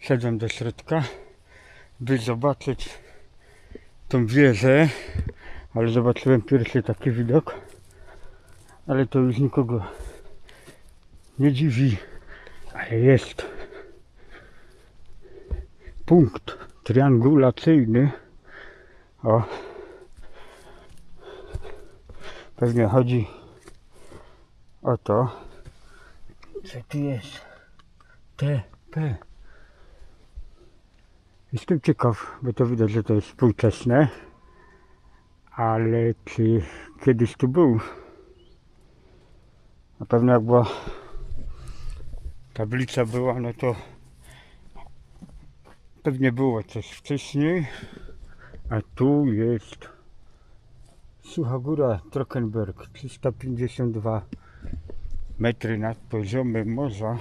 Szedłem do środka, by zobaczyć tą wieżę, ale zobaczyłem pierwszy taki widok, ale to już nikogo nie dziwi, ale jest punkt triangulacyjny. O, pewnie chodzi o to, co tu jest. TP. Jestem ciekaw, bo to widać, że to jest współczesne, ale czy kiedyś tu był? Na pewno jak była tablica była, no to pewnie było coś wcześniej, a tu jest Sucha Góra Trockenberg 352 metry nad poziomem morza